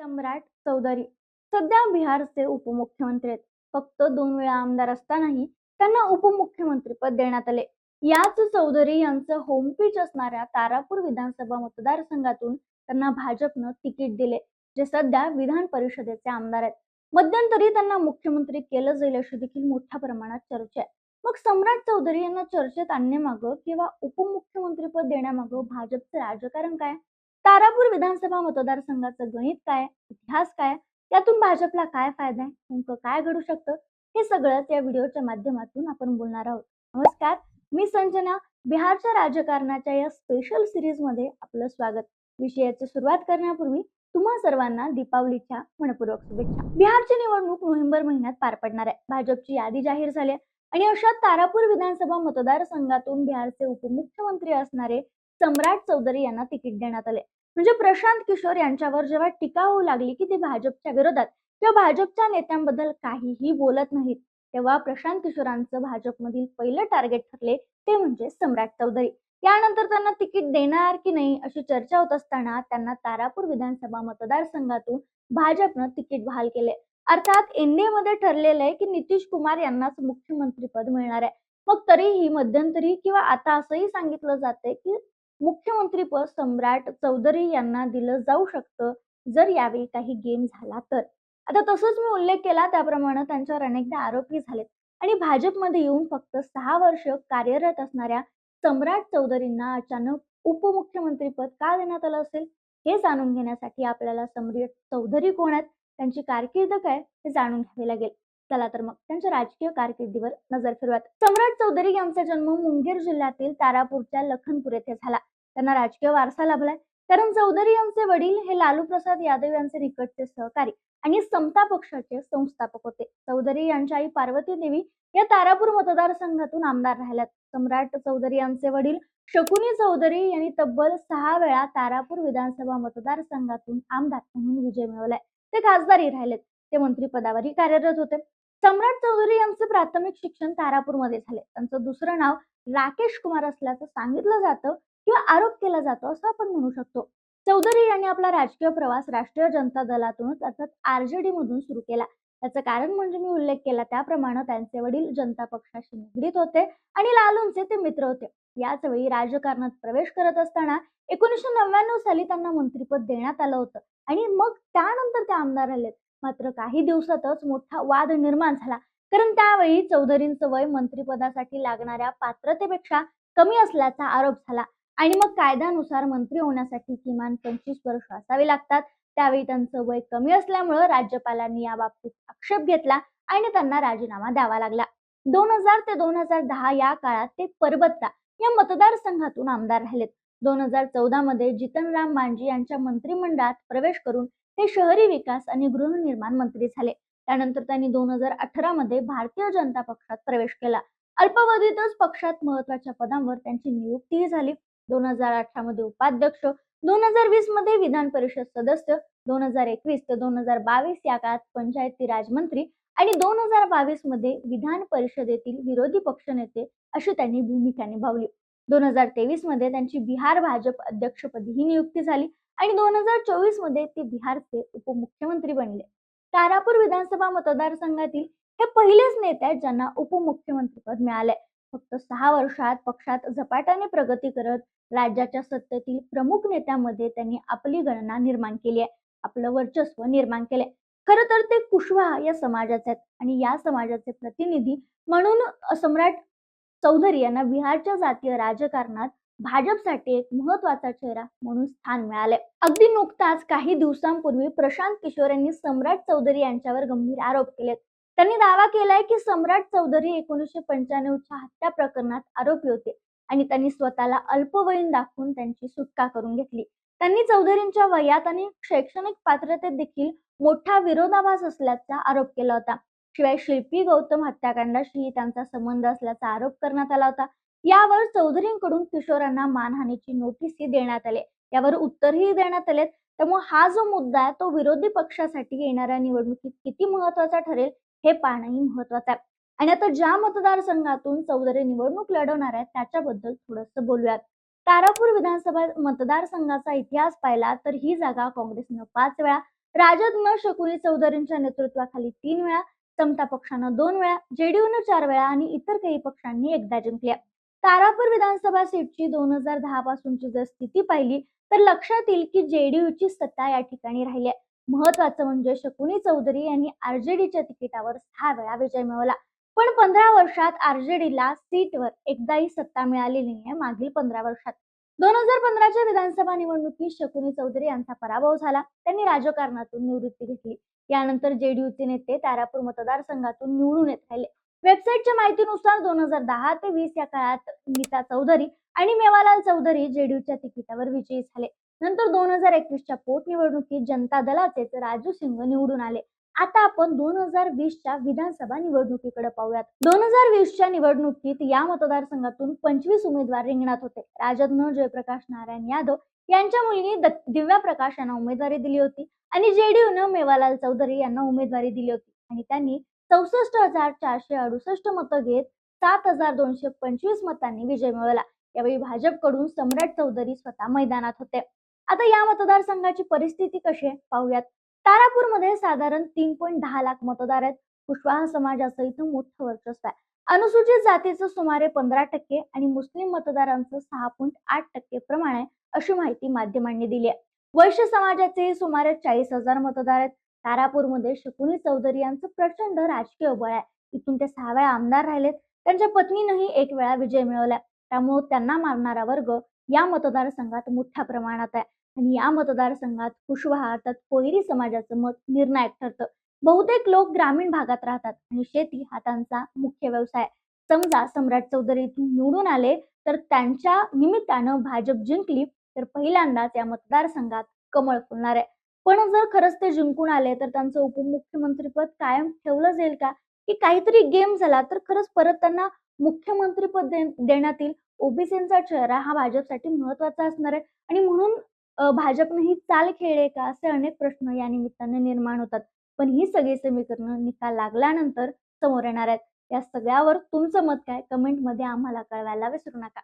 सम्राट चौधरी. सध्या बिहारचे उपमुख्यमंत्री आहेत. फक्त दोन वेळा आमदार असतानाही त्यांना उपमुख्यमंत्रीपद देण्यात आले. याच चौधरी यांचं होम पिच असणाऱ्या तारापूर विधानसभा मतदारसंघातून त्यांना भाजपनं तिकीट दिले जे सध्या विधान परिषदेचे आमदार आहेत. मध्यंतरी त्यांना मुख्यमंत्री केलं जाईल अशी देखील मोठ्या प्रमाणात चर्चा आहे. मग सम्राट चौधरी यांना चर्चेत आणण्यामागं किंवा उपमुख्यमंत्रीपद देण्यामागं भाजपचं राजकारण काय? तारापूर विधानसभा मतदारसंघाचं गणित काय इतिहास काय त्यातून भाजपला काय फायदा आहे नेमकं काय घडू शकतं हे सगळंच या व्हिडिओच्या माध्यमातून आपण बोलणार आहोत. नमस्कार मी संजना बिहारच्या राजकारणाच्या या स्पेशल सिरीजमध्ये आपलं स्वागत. विषयाची सुरुवात करण्यापूर्वी तुम्हा सर्वांना दीपावलीच्या मनपूर्वक शुभेच्छा. बिहारची निवडणूक नोव्हेंबर महिन्यात पार पडणार आहे. भाजपची यादी जाहीर झाली आहे. आणि अशात तारापूर विधानसभा मतदारसंघातून बिहारचे उपमुख्यमंत्री असणारे सम्राट चौधरी यांना तिकीट देण्यात आले. म्हणजे प्रशांत किशोर यांच्यावर जेव्हा टीका होऊ लागली की ते भाजपच्या विरोधात किंवा भाजपच्या नेत्यांबद्दल काहीही बोलत नाहीत. तेव्हा प्रशांत किशोरांचं भाजपमधील पहिलं टार्गेट ठरले ते म्हणजे सम्राट चौधरी. यानंतर त्यांना तिकीट देणार की नाही अशी चर्चा होत असताना त्यांना तारापूर विधानसभा मतदारसंघातून भाजपनं तिकीट बहाल केले. अर्थात एनडीए मध्ये ठरलेलं आहे की नितीश कुमार यांनाच मुख्यमंत्रीपद मिळणार आहे. मग तरीही मध्यंतरी किंवा आता असंही सांगितलं जाते की मुख्यमंत्रीपद सम्राट चौधरी यांना दिलं जाऊ शकतं जर यावेळी काही गेम झाला तर. आता तसंच मी उल्लेख केला त्याप्रमाणे त्यांच्यावर अनेकदा आरोपी झालेत. आणि भाजपमध्ये येऊन फक्त सहा वर्ष कार्यरत असणाऱ्या सम्राट चौधरींना अचानक उपमुख्यमंत्रीपद का देण्यात आलं असेल हे जाणून घेण्यासाठी आपल्याला सम्राट चौधरी कोण आहेत त्यांची कारकीर्द काय हे जाणून घ्यावे लागेल. चला तर मग. त्यांच्या राजकीय कारकिर्दीवर नजर फिरवत सम्राट चौधरी यांचा जन्म मुंगेर जिल्ह्यातील तारापूरच्या लखनपूर येथे झाला. त्यांना राजकीय वारसा लाभलाय. कारण चौधरी यांचे वडील हे लालू प्रसाद यादव यांचे निकटचे सहकारी आणि समता पक्षाचे संस्थापक होते. चौधरी यांच्या आई पार्वती देवी या तारापूर मतदारसंघातून आमदार राहिल्यात. सम्राट चौधरी यांचे वडील शकुनी चौधरी यांनी तब्बल सहा वेळा तारापूर विधानसभा मतदारसंघातून आमदार म्हणून विजय मिळवलाय. ते खासदारही राहिलेत. ते मंत्री पदावरही कार्यरत होते. सम्राट चौधरी यांचं प्राथमिक शिक्षण तारापूरमध्ये झाले त्यांचं दुसरं नाव राकेश कुमार असल्याचं सांगितलं जातं किंवा आरोप केला जातो असं आपण म्हणू शकतो. चौधरी यांनी आपला राजकीय प्रवास राष्ट्रीय जनता दलातूनच अर्थात आरजेडी मधून सुरू केला. त्याचं कारण म्हणजे मी उल्लेख केला त्याप्रमाणे त्यांचे वडील जनता पक्षाशी निगडीत होते आणि लालूंचे ते मित्र होते. याच वेळी राजकारणात प्रवेश करत असताना एकोणीसशे नव्याण्णव साली त्यांना मंत्रीपद देण्यात आलं होतं आणि मग त्यानंतर ते आमदार झालेत. मात्र काही दिवसातच मोठा वाद निर्माण झाला. कारण त्यावेळी चौधरींचं वय मंत्रिपदासाठी लागणाऱ्या पात्रतेपेक्षा कमी असल्याचा आरोप झाला. आणि मग कायद्यानुसार मंत्री होण्यासाठी किमान पंचवीस वर्ष असावे लागतात. त्यावेळी त्यांचं वय कमी असल्यामुळं राज्यपालांनी या बाबतीत आक्षेप घेतला आणि त्यांना राजीनामा द्यावा लागला. दोन हजार ते दोन हजार दहा या काळात ते परबत्ता या मतदारसंघातून आमदार राहिलेत. दोन हजार चौदा मध्ये जितनराम मांझी यांच्या मंत्रिमंडळात प्रवेश करून ते शहरी विकास आणि गृहनिर्माण मंत्री झाले. त्यानंतर त्यांनी दोन हजार अठरा मध्ये भारतीय जनता पक्षात प्रवेश केला. अल्पावधीतच पक्षात महत्त्वाच्या पदांवर त्यांची नियुक्तीही झाली. दोन हजार अठरा मध्ये उपाध्यक्ष दोन हजार वीसमध्ये विधान परिषद सदस्य दोन हजार एकवीस ते दोन हजार बावीस या काळात पंचायती राज मंत्री आणि दोन हजार बावीसमध्ये विधान परिषदेतील विरोधी पक्षनेते अशी त्यांनी भूमिका निभावली. दोन हजार तेवीसमध्ये त्यांची बिहार भाजप अध्यक्षपदी ही नियुक्ती झाली आणि दोन हजार चोवीसमध्ये ते बिहारचे उपमुख्यमंत्री बनले. तारापूर विधानसभा मतदारसंघातील हे पहिलेच नेते आहेत ज्यांना उपमुख्यमंत्रीपद मिळाले फक्त सहा वर्षात पक्षात झपाट्याने प्रगती करत राज्याच्या सत्तेतील प्रमुख नेत्यांमध्ये त्यांनी आपली गणना निर्माण केली आहे. आपलं वर्चस्व निर्माण केले खरं तर ते कुशवाहा या समाजाचे आहेत आणि या समाजाचे प्रतिनिधी म्हणून सम्राट चौधरी यांना बिहारच्या जातीय राजकारणात भाजपसाठी एक महत्त्वाचा चेहरा म्हणून स्थान मिळाले. अगदी नुकताच काही दिवसांपूर्वी प्रशांत किशोर यांनी सम्राट चौधरी यांच्यावर गंभीर आरोप केलेत. त्यांनी दावा केलाय की सम्राट चौधरी एकोणीसशे पंच्याण्णवच्या हत्या प्रकरणात आरोपी होते आणि त्यांनी स्वतःला अल्पवयीन दाखवून त्यांची सुटका करून घेतली. त्यांनी चौधरींच्या वयात आणि शैक्षणिक पात्रतेत देखील मोठा विरोधाभास असल्याचा आरोप केला होता. शिवाय शिल्पी गौतम हत्याकांडाशी त्यांचा संबंध असल्याचा आरोप करण्यात आला होता. यावर चौधरींकडून किशोरांना मानहानीची नोटीसही देण्यात आली. यावर उत्तरही देण्यात आले त्यामुळे हा जो मुद्दा आहे तो विरोधी पक्षासाठी येणाऱ्या निवडणुकीत किती महत्त्वाचा ठरेल हे पाहणंही महत्वाचं आहे. आणि आता ज्या मतदारसंघातून चौधरी निवडणूक लढवणार आहेत त्याच्याबद्दल थोडंसं बोलूयात. तारापूर विधानसभा मतदारसंघाचा इतिहास पाहिला तर ही जागा काँग्रेसनं पाच वेळा राजद न शकुनी चौधरींच्या नेतृत्वाखाली तीन वेळा समता पक्षानं दोन वेळा जेडीयूनं चार वेळा आणि इतर काही पक्षांनी एकदा जिंकल्या. तारापूर विधानसभा सीटची दोन हजार दहा पासूनची जर स्थिती पाहिली तर लक्षात येईल की जेडीयूची सत्ता या ठिकाणी राहिली आहे महत्वाचं म्हणजे शकुनी चौधरी यांनी आरजेडीच्या तिकिटावर सहा वेळा विजय मिळवला. पण पंधरा वर्षात आरजेडीला सीटवर एकदाही सत्ता मिळालेली नाही मागील पंधरा वर्षात. दोन हजार पंधराच्या विधानसभा निवडणुकीत शकुनी चौधरी यांचा पराभव झाला. त्यांनी राजकारणातून निवृत्ती घेतली. यानंतर जेडीयूचे नेते तारापूर मतदारसंघातून निवडून येत राहिले. वेबसाईटच्या माहितीनुसार दोन हजार दहा ते वीस या काळात नीता चौधरी आणि मेवालाल चौधरी जेडीयूच्या तिकिटावर विजयी झाले. नंतर दोन हजार एकवीसच्या पोटनिवडणुकीत जनता दलाचे राजू सिंग निवडून आले. आता आपण दोन हजार वीसच्या विधानसभा निवडणुकीकडे पाहूयात. दोन हजार वीसच्या निवडणुकीत या मतदारसंघातून पंचवीस उमेदवार रिंगणात होते. राजदनं जयप्रकाश नारायण यादव यांच्या मुलगी दिव्या प्रकाश यांना उमेदवारी दिली होती आणि जेडीयूनं मेवालाल चौधरी यांना उमेदवारी दिली होती. आणि त्यांनी चौसष्ट हजार चारशे अडुसष्ट मतं घेत सात हजार दोनशे पंचवीस मतांनी विजय मिळवला. यावेळी भाजपकडून सम्राट चौधरी स्वतः मैदानात होते. आता या मतदारसंघाची परिस्थिती कशी आहे? पाहूयात. तारापूरमध्ये साधारण तीन पॉईंट दहा लाख मतदार आहेत. कुशवाहा समाजाचं इथं मोठं वर्चस्व आहे. अनुसूचित जातीचं सुमारे पंधरा टक्के आणि मुस्लिम मतदारांचं सहा पॉईंट आठ टक्के प्रमाण आहे अशी माहिती माध्यमांनी दिली आहे. वैश्य समाजाचे सुमारे चाळीस हजार मतदार आहेत. तारापूरमध्ये शकुनी चौधरी यांचं प्रचंड राजकीय बळ आहे. इथून ते सहा वेळा आमदार राहिलेत. त्यांच्या पत्नीनंही एक वेळा विजय मिळवला त्यामुळे त्यांना मारणारा वर्ग या मतदारसंघात मोठ्या प्रमाणात आहे. आणि या मतदारसंघात कुशवाहा अर्थात कोयरी समाजाचं मत निर्णायक ठरतं. बहुतेक लोक ग्रामीण भागात राहतात आणि शेती हा त्यांचा मुख्य व्यवसाय समजा सम्राट चौधरी निवडून आले तर त्यांच्या निमित्तानं भाजप जिंकली तर पहिल्यांदाच या मतदारसंघात कमळ फुलणार आहे. पण जर खरंच ते जिंकून आले तर त्यांचं उपमुख्यमंत्रीपद कायम ठेवलं जाईल का? की काहीतरी गेम झाला तर खरंच परत त्यांना मुख्यमंत्रीपद देण्यातील देण्यात येईल? चेहरा हा भाजपसाठी महत्त्वाचा असणार आहे. आणि म्हणून अ, भाजपने ही चाल खेळले का? असे अनेक प्रश्न या निमित्ताने निर्माण होतात. पण ही सगळी समीकरणं निकाल लागल्यानंतर समोर येणार आहेत. या सगळ्यावर तुमचं मत काय? कमेंटमध्ये आम्हाला कळवायला विसरू नका.